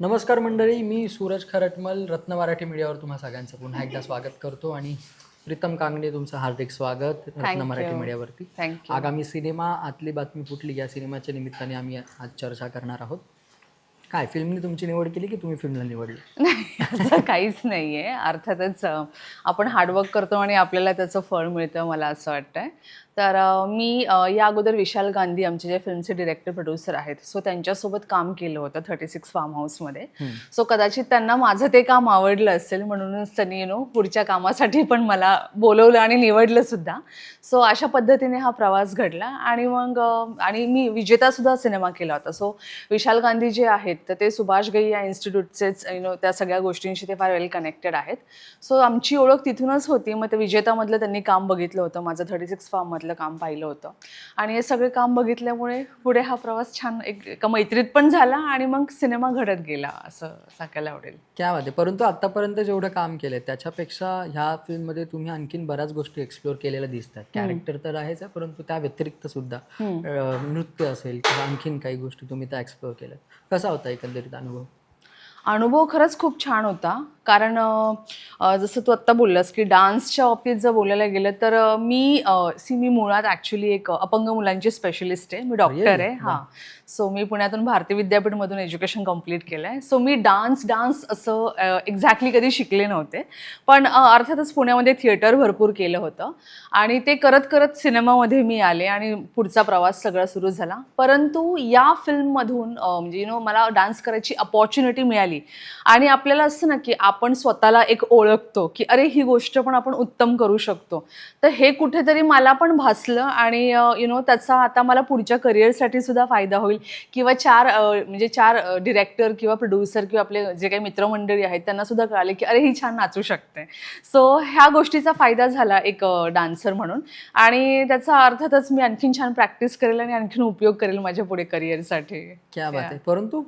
नमस्कार मंडळी मी सूरज खरटमल रत्न मराठी मीडियावर तुम्हा सगळ्यांचं पुन्हा एकदा स्वागत करतो आणि प्रीतम कांगणे तुमचं हार्दिक स्वागत रत्न मराठी. मीडियावरती. आगामी सिनेमा आतली बातमी फुटली या सिनेमाच्या निमित्ताने आम्ही आज चर्चा करणार आहोत. काय फिल्मनी तुमची निवड केली की तुम्ही फिल्मला निवडली? नाही काहीच नाही आहे अर्थातच आपण हार्डवर्क करतो आणि आपल्याला त्याचं फळ मिळतं मला असं वाटतंय. तर मी या अगोदर विशाल गांधी आमचे जे फिल्मचे डिरेक्टर प्रोड्युसर आहेत सो त्यांच्यासोबत काम केलं होतं थर्टी सिक्स फार्म हाऊसमध्ये सो कदाचित त्यांना माझं ते काम आवडलं असेल म्हणूनच त्यांनी यु नो पुढच्या कामासाठी पण मला बोलवलं आणि निवडलं सुद्धा. सो अशा पद्धतीने हा प्रवास घडला आणि मग आणि मी विजेता सुद्धा सिनेमा केला होता. सो विशाल गांधी जे आहेत तर ते सुभाष गई या इन्स्टिट्यूटचेच यु नो त्या सगळ्या गोष्टींशी ते फार वेल कनेक्टेड आहेत. सो आमची ओळख तिथूनच होती. मग ते विजेतामधलं त्यांनी काम बघितलं होतं. माझं थर्टी सिक्स फार्ममधलं काम पाहिलं होतं. आणि हे सगळे काम बघितल्यामुळे पुढे हा प्रवास छान एक एका मैत्रीत पण झाला आणि मग सिनेमा घडत गेला असं सांगायला आवडेल. क्या वाटे परंतु आतापर्यंत जेवढं काम केलंय त्याच्यापेक्षा ह्या फिल्ममध्ये तुम्ही आणखीन बऱ्याच गोष्टी एक्सप्लोअर केलेल्या दिसतात. कॅरेक्टर तर आहेच आहे परंतु त्या व्यतिरिक्त सुद्धा नृत्य असेल किंवा आणखीन काही गोष्टी तुम्ही त्या एक्सप्लोअर केल्यात. कसा होता एकंदरीत अनुभव? अनुभव खरंच खूप छान होता. कारण जसं तू आत्ता बोललास की डान्सच्या बाबतीत जर बोलायला गेलं तर मी सी मी मुळात ॲक्च्युली एक अपंग मुलांची स्पेशलिस्ट आहे. मी डॉक्टर आहे? हां. सो मी पुण्यातून भारतीय विद्यापीठमधून एज्युकेशन कंप्लीट केलं आहे सो मी डान्स डान्स असं एक्झॅक्टली कधी शिकले नव्हते. पण अर्थातच पुण्यामध्ये थिएटर भरपूर केलं होतं. आणि ते करत करत सिनेमामध्ये मी आले आणि पुढचा प्रवास सगळा सुरू झाला. परंतु या फिल्ममधून म्हणजे यु नो मला डान्स करायची अपॉर्च्युनिटी मिळाली. आणि आपल्याला असं ना की आपण स्वतःला एक ओळखतो की अरे ही गोष्ट पण आपण उत्तम करू शकतो. तर हे कुठेतरी मला पण भासलं आणि यु नो त्याचा आता मला पुढच्या करिअरसाठी सुद्धा फायदा होईल. किंवा चार म्हणजे चार डिरेक्टर किंवा प्रोड्युसर किंवा आपले जे काही मित्रमंडळी आहेत त्यांना सुद्धा कळाले की अरे ही छान नाचू शकते. सो ह्या गोष्टीचा फायदा झाला एक डान्सर म्हणून. आणि त्याचा अर्थातच मी आणखीन छान प्रॅक्टिस करेल आणि आणखीन उपयोग करेल माझ्या पुढे करिअरसाठी. क्या बात आहे. परंतु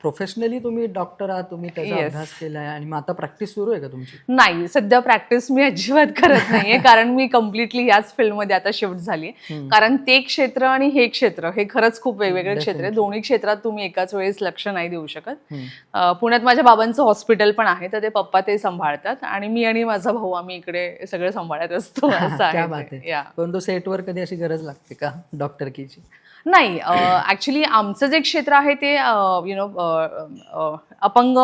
प्रोफेशनली तुम्ही डॉक्टर आहात तुम्ही त्याचा Yes. अभ्यास केलाय आणि मग आता प्रॅक्टिस सुरू आहे का तुमची? नाही सध्या प्रॅक्टिस मी अजिबात करत नाहीये कारण मी कम्प्लिटली याच फील्डमध्ये आता शिफ्ट झाली कारण ते क्षेत्र आणि हे क्षेत्र हे खरंच खूप वेगवेगळे क्षेत्र आहे दोन्ही क्षेत्रात तुम्ही एकाच वेळेस लक्ष नाही देऊ शकत. अं, पुण्यात माझ्या बाबांचं हॉस्पिटल पण आहे तर ते पप्पा ते सांभाळतात आणि मी आणि माझा भाऊ आम्ही इकडे सगळं सांभाळत असतो असं क्या बात आहे. आहे परंतु सेटवर कधी अशी गरज लागते का डॉक्टर कीची? नाही ॲक्च्युली आमचं जे क्षेत्र आहे ते यु नो अपंग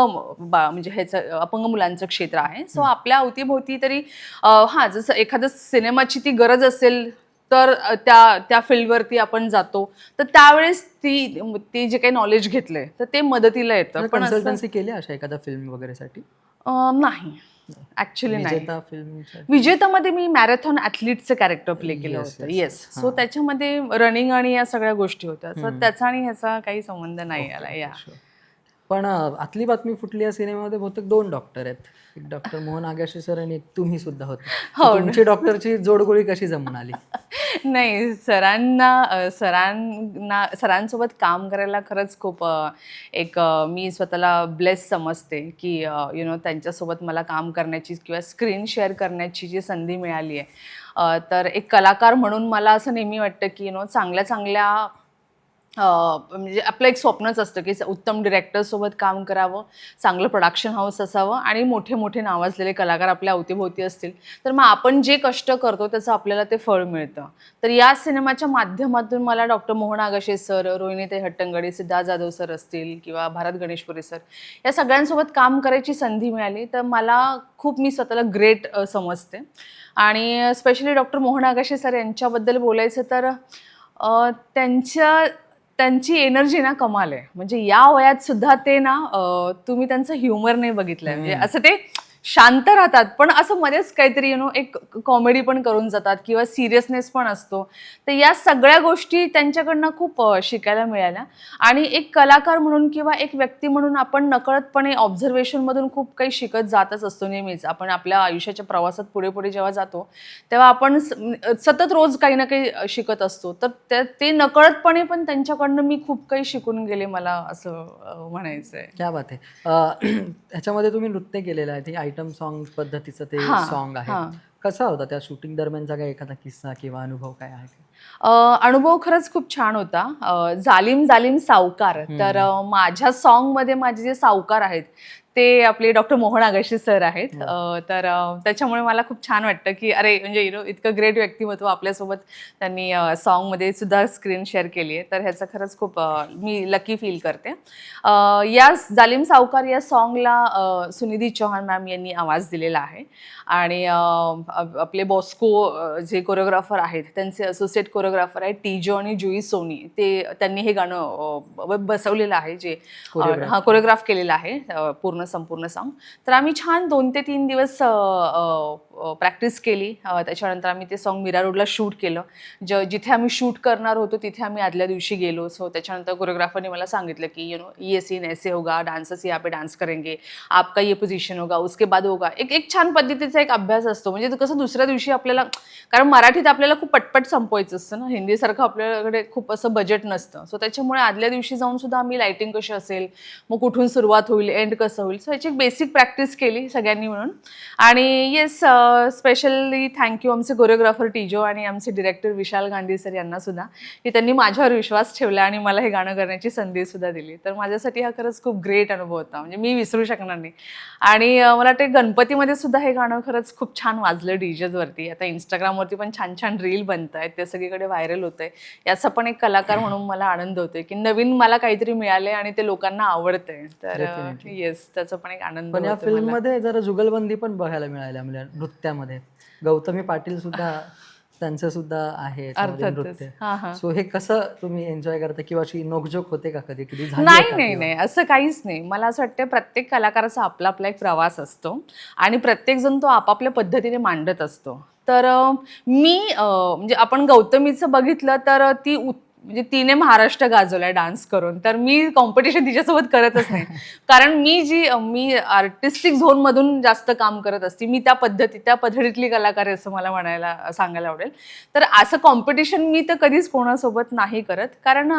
बा म्हणजे ह्याचं अपंग मुलांचं क्षेत्र आहे. सो आपल्या अवतीभोवती तरी हां जसं एखादं सिनेमाची ती गरज असेल तर त्या त्या फील्डवरती आपण जातो. तर त्यावेळेस ती ते जे काही नॉलेज घेतलंय तर ते मदतीला येतं. पण केली अशा एखाद्या फिल्म वगैरेसाठी? नाही. ॲक्च्युली नाही. विजेता विजेतामध्ये मी मॅरेथॉन ॲथलीटचं कॅरेक्टर प्ले केलं होतं. येस सो त्याच्यामध्ये रनिंग आणि या सगळ्या गोष्टी होत्या. सो त्याचा आणि ह्याचा काही संबंध नाही आला या पण आतली बातमी फुटली या सिनेमामध्ये बहुतेक दोन डॉक्टर आहेत. एक डॉक्टर मोहन आगाशे सर आणि एक तुम्ही सुद्धा होते. हो तुमची डॉक्टरची जोडगोळी कशी जमून आली? नाही सरांना सरांना सरांसोबत काम करायला खरंच खूप एक मी स्वतःला ब्लेस समजते की यु नो त्यांच्यासोबत मला काम करण्याची किंवा स्क्रीन शेअर करण्याची जी संधी मिळाली आहे. तर एक कलाकार म्हणून मला असं नेहमी वाटतं की यु नो चांगल्या चांगल्या म्हणजे आपलं एक स्वप्नच असतं की उत्तम डिरेक्टरसोबत काम करावं चांगलं प्रोडक्शन हाऊस असावं आणि मोठे मोठे नावाजलेले कलाकार आपल्या अवतीभोवती असतील. तर मग आपण जे कष्ट करतो त्याचं आपल्याला ते फळ मिळतं. तर या सिनेमाच्या माध्यमातून मला डॉक्टर मोहन आगाशे सर रोहिणीताई हट्टंगडी सिद्धार्थ जाधव सर असतील किंवा भारत गणेशपुरी सर या सगळ्यांसोबत काम करायची संधी मिळाली. तर मला खूप मी स्वतःला ग्रेट समजते. आणि specially doctor Mohan Agashe sir यांच्याबद्दल बोलायचं तर त्यांच्या त्यांची एनर्जी ना कमाल आहे. म्हणजे या वयात सुद्धा ते ना तुम्ही त्यांचं ह्युमर नाही बघितलंय. म्हणजे असं ते शांत राहतात. पण असं मध्येच काहीतरी यु नो एक कॉमेडी पण करून जातात किंवा सिरियसनेस पण असतो. तर या सगळ्या गोष्टी त्यांच्याकडनं खूप शिकायला मिळाल्या. आणि एक कलाकार म्हणून किंवा एक व्यक्ती म्हणून आपण नकळतपणे ऑब्झर्वेशनमधून खूप काही शिकत जातच असतो नेहमीच. आपण आपल्या आयुष्याच्या प्रवासात पुढे पुढे जेव्हा जातो तेव्हा आपण स- सतत रोज काही ना काही शिकत असतो. तर ते नकळतपणे पण त्यांच्याकडनं मी खूप काही शिकून गेले मला असं म्हणायचं आहे क्या बात आहे. ह्याच्यामध्ये तुम्ही नृत्य केलेलं आहे. ते आयटम सॉंग पद्धतीचं ते हां, सॉन्ग आहे. कसा होता त्या शूटिंग दरम्यानचा काही एखादा किस्सा किंवा अनुभव काय आहे का? अ, अनुभव खरंच खूप छान होता अ, जालिम जालिम सावकार तर अ, माझ्या सॉन्गमध्ये माझे जे सावकार आहेत ते आपले डॉक्टर मोहन आगाशी सर आहेत. अ, तर त्याच्यामुळे मला खूप छान वाटतं की अरे म्हणजे यु नो इतकं ग्रेट व्यक्तिमत्व आपल्यासोबत त्यांनी सॉन्गमध्ये सुद्धा स्क्रीन शेअर केली आहे. तर ह्याचं खरंच खूप मी लकी फील करते. या जालिम सावकार या सॉन्गला सुनिधी चौहान मॅम यांनी आवाज दिलेला आहे. आणि आपले बॉस्को जे कोरिओग्राफर आहेत त्यांचे असोसिएट कोरिओग्राफर आहेत टीजो आणि जुई सोनी ते त्यांनी हे गाणं बसवलेलं आहे जे. हा कोरिओग्राफ केलेला आहे अ, पूर्ण संपूर्ण सॉन्ग तर आम्ही छान दोन ते तीन दिवस प्रॅक्टिस केली. त्याच्यानंतर आम्ही ते सॉन्ग मीरा रोडला शूट केलं. ज जिथे आम्ही शूट करणार होतो तिथे आम्ही आदल्या दिवशी गेलो. सो त्याच्यानंतर कोरिओग्राफरने मला सांगितलं की यू नो ये सीन ऐसे होगा. डान्सर्स यहाँ पे डान्स करेंगे. आपका ये पोजिशन होगा. उसके बाद होगा. एक एक छान पद्धतीचा एक अभ्यास असतो. म्हणजे कसं दुसऱ्या दिवशी आपल्याला कारण मराठीत आपल्याला खूप पटपट संपवायचं असतं ना. हिंदीसारखं आपल्याकडे खूप असं बजेट नसतं. सो त्याच्यामुळे आदल्या दिवशी जाऊन सुद्धा आम्ही लायटिंग कशी असेल मग कुठून सुरुवात होईल एंड कसं होईल सो याची एक बेसिक प्रॅक्टिस केली सगळ्यांनी मिळून. आणि येस स्पेशली थँक्यू आमचे कोरिओग्राफर टीजो आणि आमचे डिरेक्टर विशाल गांधी सर यांना सुद्धा की त्यांनी माझ्यावर विश्वास ठेवला आणि मला हे गाणं करण्याची संधी सुद्धा दिली. तर माझ्यासाठी हा खरंच खूप ग्रेट अनुभव होता. म्हणजे मी विसरू शकणार नाही. आणि मला वाटतं गणपतीमध्ये सुद्धा हे गाणं खरंच खूप छान वाजलं डीजेजवरती आता इंस्टाग्रामवरती पण छान छान रील बनत आहेत ते सगळीकडे व्हायरल होत आहे याचा पण एक कलाकार म्हणून मला आनंद होतोय की नवीन मला काहीतरी मिळाले आणि ते लोकांना आवडतंय. तर. येस त्याचा पण एक आनंद पण या होतोय मला. फिल्ममध्ये जरा जुगलबंदी पण बघायला मिळाल्या म्हणजे नृत्यामध्ये. गौतमी पाटील सुद्धा त्यांचं सुद्धा आहे नृत्य. सो हे. कसं तुम्ही एन्जॉय करता? किंवा अशी नोकझोक होते का कधी? कधी नाही नाही? नाही. असं काहीच नाही. मला असं वाटतं प्रत्येक कलाकाराचा आपला आपला एक प्रवास असतो. आणि प्रत्येकजण तो आपापल्या पद्धतीने मांडत असतो. तर मी म्हणजे आपण गौतमीचं बघितलं तर ती म्हणजे तिने महाराष्ट्र गाजवलाय डान्स करून. तर मी कॉम्पिटिशन तिच्यासोबत करतच नाही. कारण मी जी मी आर्टिस्टिक झोनमधून जास्त काम करत असते मी त्या पद्धती त्या पद्धतीतली कलाकार आहे असं मला म्हणायला सांगायला आवडेल. तर असं कॉम्पिटिशन मी तर कधीच कोणासोबत नाही करत. कारण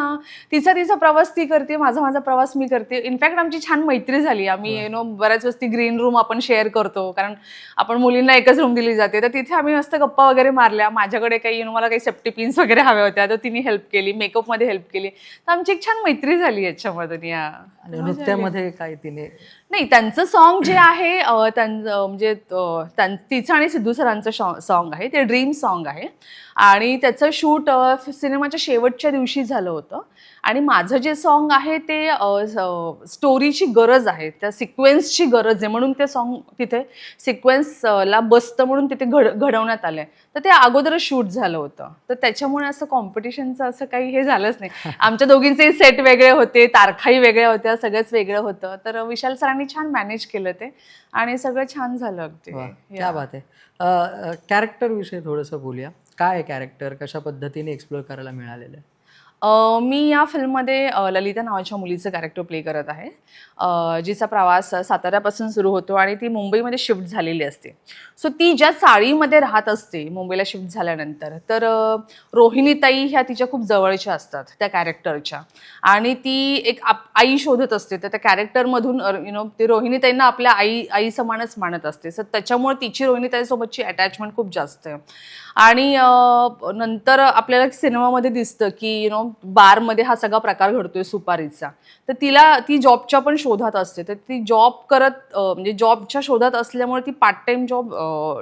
तिचा तिचा प्रवास ती करते माझा माझा प्रवास मी करते. इनफॅक्ट आमची छान मैत्री झाली. आम्ही यु नो बऱ्याच वेळेस ती ग्रीन रूम आपण शेअर करतो. कारण आपण मुलींना एकच रूम दिली जाते. तर तिथे आम्ही मस्त गप्पा वगैरे मारल्या. माझ्याकडे काही यु नो मला काही सेफ्टी पिन्स वगैरे हव्या होत्या. तर तिने हेल्प केली. मेकअपमध्ये हेल्प केली. तर आमची एक छान मैत्री झाली याच्यामधून या. आणि नृत्यामध्ये काय तिने? नाही त्यांचं सॉन्ग जे आहे अं, त्यांचं म्हणजे अं, त्यां- तिचं आणि सिद्धू सरांचं सॉन्ग आहे. ते ड्रीम सॉन्ग आहे. आणि त्याचं शूट सिनेमाच्या शेवटच्या दिवशी झालं होतं. आणि माझं जे सॉन्ग आहे ते स्टोरीची गरज आहे. त्या सिक्वेन्सची गरज आहे म्हणून ते सॉन्ग तिथे सिक्वेन्सला बसतं म्हणून तिथे घड घडवण्यात आलं आहे तर ते अगोदरच शूट झालं होतं. तर त्याच्यामुळे असं कॉम्पिटिशनचं असं काही हे झालंच नाही. आमच्या दोघींचे सेट वेगळे होते तारखाही वेगळ्या होत्या सगळंच वेगळं होतं. तर विशाल सरांनी छान मॅनेज केलं ते आणि सगळं छान झालं अगदी. क्या बात आहे. कॅरेक्टर विषयी थोडंसं बोलूया. काय कॅरेक्टर कशा पद्धतीने एक्सप्लोर करायला मिळालेलं आहे? मी या फिल्ममध्ये ललिता नावाच्या मुलीचं कॅरेक्टर प्ले करत आहे. जिचा प्रवास साताऱ्यापासून सुरू होतो आणि ती मुंबईमध्ये शिफ्ट झालेली असते. सो ती ज्या चाळीमध्ये राहत असते मुंबईला शिफ्ट झाल्यानंतर तर रोहिणीताई ह्या तिच्या खूप जवळच्या असतात त्या कॅरेक्टरच्या आणि ती एक आप आई शोधत असते तर त्या कॅरेक्टरमधून यु नो ती रोहिणीताईंना आपल्या आई आई समानच मानत असते. सो त्याच्यामुळे तिची रोहिणीताईसोबतची अटॅचमेंट खूप जास्त आहे. आणि नंतर आपल्याला सिनेमामध्ये दिसतं की यु नो बारमध्ये हा सगळा प्रकार घडतोय सुपारीचा. तर तिला ती जॉबच्या पण शोधात असते. तर ती जॉब करत म्हणजे जॉबच्या शोधात असल्यामुळे ती पार्ट टाइम जॉब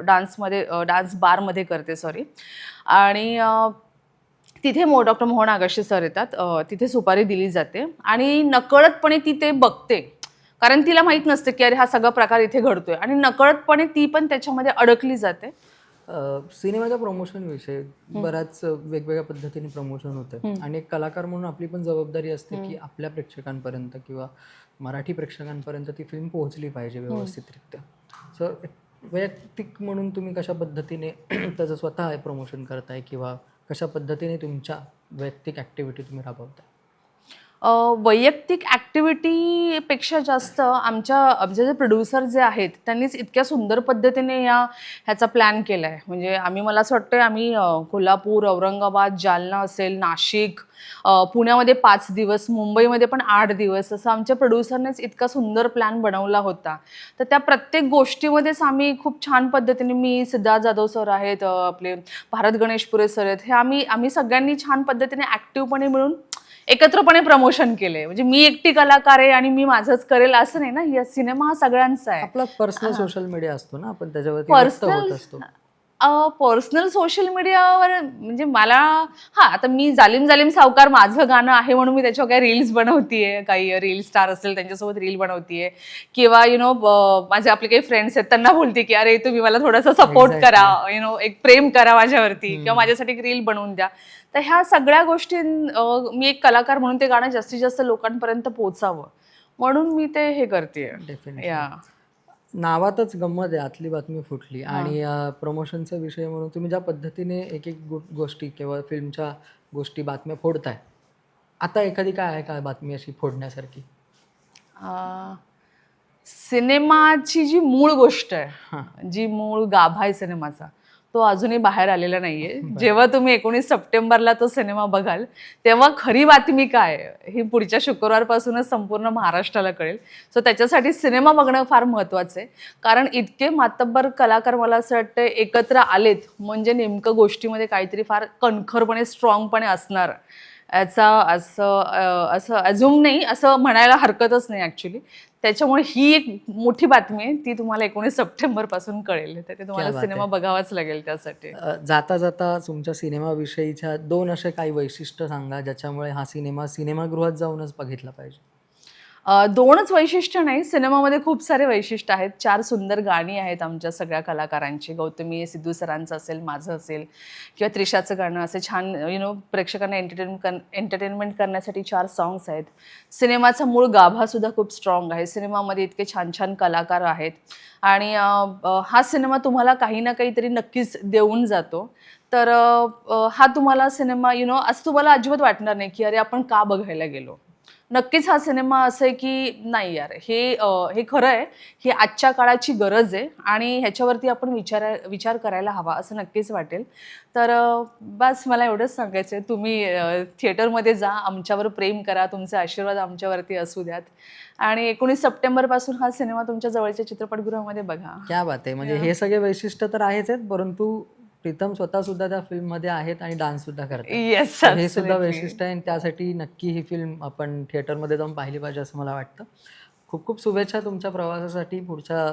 डान्समध्ये डान्स बारमध्ये करते सॉरी. आणि तिथे मो डॉक्टर मोहन आगाशे सर येतात. तिथे सुपारी दिली जाते. आणि नकळतपणे ती ते बघते. कारण तिला माहीत नसतं की अरे हा सगळा प्रकार इथे घडतोय. आणि नकळतपणे ती पण त्याच्यामध्ये अडकली जाते. सिनेमाच्या प्रमोशन विषयी बऱ्याच वेगवेगळ्या पद्धतीने प्रमोशन होतं आणि एक कलाकार म्हणून आपली पण जबाबदारी असते की आपल्या प्रेक्षकांपर्यंत किंवा मराठी प्रेक्षकांपर्यंत ती फिल्म पोहोचली पाहिजे व्यवस्थितरित्या. सो वैयक्तिक म्हणून तुम्ही कशा पद्धतीने त्याचं स्वतः प्रमोशन करताय किंवा कशा पद्धतीने तुमच्या वैयक्तिक ॲक्टिव्हिटी तुम्ही राबवताय? वैयक्तिक ॲक्टिव्हिटीपेक्षा जास्त आमच्या आमचे जे प्रोड्युसर जे आहेत त्यांनीच इतक्या सुंदर पद्धतीने या ह्याचा प्लॅन केला आहे म्हणजे आम्ही मला असं वाटतं आम्ही कोल्हापूर औरंगाबाद जालना असेल नाशिक पुण्यामध्ये पाच दिवस मुंबईमध्ये पण आठ दिवस असं आमच्या प्रोड्युसरनेच इतका सुंदर प्लॅन बनवला होता. तर त्या प्रत्येक गोष्टीमध्येच आम्ही खूप छान पद्धतीने मी सिद्धार्थ जाधव सर आहेत आपले भारत गणेशपुरे सर आहेत हे आम्ही आम्ही सगळ्यांनी छान पद्धतीने ॲक्टिव्हपणे मिळून एकत्रपणे प्रमोशन केले. म्हणजे मी एकटी कलाकार आहे आणि मी माझंच करेल असं नाही ना? या सिनेमा हा सगळ्यांचा आहे. आपला पर्सनल सोशल मीडिया असतो ना आपण त्याच्यावरती होत पर्सनल असतो. पर्सनल सोशल मीडियावर म्हणजे मला हा आता मी जालिम जालिम सावकार माझं गाणं आहे म्हणून मी त्याच्यावर काही रील्स बनवतीये काही रील स्टार असेल त्यांच्यासोबत रील बनवतीये. किंवा यु नो माझे आपले काही फ्रेंड्स आहेत त्यांना बोलते की अरे तुम्ही मला थोडासा सपोर्ट. करा यु नो एक प्रेम करा माझ्यावरती किंवा माझ्यासाठी एक रील बनवून द्या. तर ह्या सगळ्या गोष्टी मी एक कलाकार म्हणून ते गाणं जास्तीत जास्त लोकांपर्यंत पोहोचावं. म्हणून मी ते हे करते डेफिनेटली या. नावातच गंमत आहे आतली बातमी फुटली. आणि प्रमोशनचा विषय म्हणून तुम्ही ज्या पद्धतीने एक एक गो- गोष्टी किंवा फिल्मच्या गोष्टी बातम्या फोडताय आता एखादी काय आहे का बातमी अशी फोडण्यासारखी? अं, सिनेमाची जी मूळ गोष्ट आहे जी मूळ गाभा आहे सिनेमाचा तो अजूनही बाहेर आलेला नाहीये. जेव्हा तुम्ही एकोणीस सप्टेंबरला तो सिनेमा बघाल तेव्हा खरी बातमी काय? ही पुढच्या शुक्रवारपासूनच संपूर्ण महाराष्ट्राला कळेल. सो त्याच्यासाठी सिनेमा बघणं फार महत्त्वाचं आहे. कारण इतके मातब्बर कलाकार मला असं वाटतं एकत्र आलेत म्हणजे नेमकं गोष्टीमध्ये काहीतरी फार कणखरपणे स्ट्रॉंगपणे असणार. याचा असं असं अजूम नाही असं म्हणायला हरकतच नाही ॲक्च्युली त्याच्यामुळे ही एक मोठी बातमी आहे ती तुम्हाला एकोणीस सप्टेंबरपासून कळेल. तर ते तुम्हाला सिनेमा बघावाच लागेल त्यासाठी. जाता जाता तुमच्या सिनेमाविषयीच्या दोन असे काही वैशिष्ट्य सांगा ज्याच्यामुळे हा सिनेमा सिनेमागृहात जाऊनच बघितला पाहिजे. दोनच वैशिष्ट्य नाही सिनेमामध्ये खूप सारे वैशिष्ट्य आहेत. चार सुंदर गाणी आहेत आमच्या सगळ्या कलाकारांची. गौतमी सिद्धू सरांचं असेल माझं असेल किंवा त्रिशाचं गाणं असे छान यु नो प्रेक्षकांना एंटरटेन कर एंटरटेनमेंट करण्यासाठी चार सॉंग्स आहेत. सिनेमाचा मूळ गाभासुद्धा खूप स्ट्रॉंग आहे. सिनेमामध्ये इतके छान छान कलाकार आहेत. आणि हा सिनेमा तुम्हाला काही ना काहीतरी नक्कीच देऊन जातो. तर हा तुम्हाला सिनेमा यु नो असं तुम्हाला अजिबात वाटणार नाही की अरे आपण का बघायला गेलो? नक्कीच हा सिनेमा असं आहे की नाही यार. हे अं, हे खरं आहे. ही आजच्या काळाची गरज आहे आणि ह्याच्यावरती आपण विचार विचार करायला हवा असं नक्कीच वाटेल. तर अं, बस मला एवढंच सांगायचं आहे तुम्ही अं, थिएटरमध्ये जा. आमच्यावर प्रेम करा. तुमचे आशीर्वाद आमच्यावरती असू द्यात. आणि एकोणीस सप्टेंबरपासून हा सिनेमा तुमच्या जवळच्या चित्रपटगृहामध्ये बघा. क्या बात आहे. म्हणजे हे सगळे वैशिष्ट्य तर आहेच आहेत परंतु प्रीतम स्वतः सुद्धा त्या फिल्ममध्ये आहेत आणि डान्स सुद्धा करतात. येस तर हे सुद्धा वैशिष्ट्य आहे आणि त्यासाठी नक्की ही फिल्म आपण थिएटरमध्ये जाऊन पाहिली पाहिजे असं मला वाटतं. खूप खूप शुभेच्छा तुमच्या प्रवासासाठी पुढच्या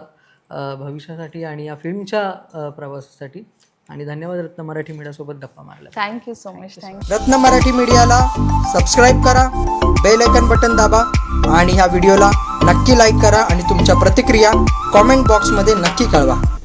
अ, भविष्यासाठी आणि या फिल्मच्या अ, प्रवासासाठी. आणि धन्यवाद रत्न मराठी मीडियासोबत गप्पा मारल्या थँक्यू सो मच थँक्यू रत्न मराठी मीडियाला सबस्क्राईब करा बेल आयकन बटन दाबा आणि ह्या व्हिडिओला नक्की लाईक करा आणि तुमच्या प्रतिक्रिया कॉमेंट बॉक्समध्ये नक्की कळवा.